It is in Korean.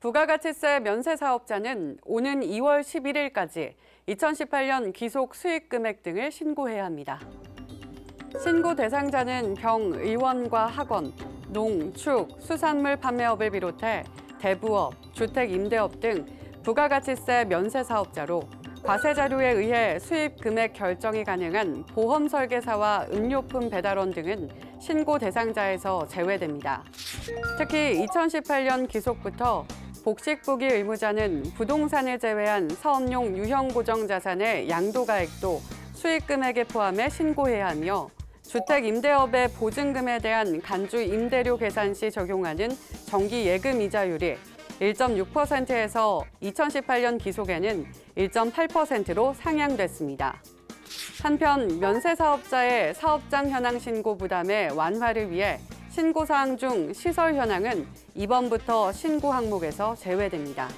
부가가치세 면세 사업자는 오는 2월 11일까지 2018년 기속 수익 금액 등을 신고해야 합니다. 신고 대상자는 병, 의원과 학원, 농, 축, 수산물 판매업을 비롯해 대부업, 주택 임대업 등 부가가치세 면세 사업자로 과세 자료에 의해 수입 금액 결정이 가능한 보험 설계사와 음료품 배달원 등은 신고 대상자에서 제외됩니다. 특히 2018년 기속부터 복식부기 의무자는 부동산을 제외한 사업용 유형 고정 자산의 양도가액도 수익 금액에 포함해 신고해야 하며 주택 임대업의 보증금에 대한 간주 임대료 계산 시 적용하는 정기 예금 이자율이 1.6%에서 2018년 기속에는 1.8%로 상향됐습니다. 한편 면세 사업자의 사업장 현황 신고 부담의 완화를 위해 신고 사항 중 시설 현황은 이번부터 신고 항목에서 제외됩니다.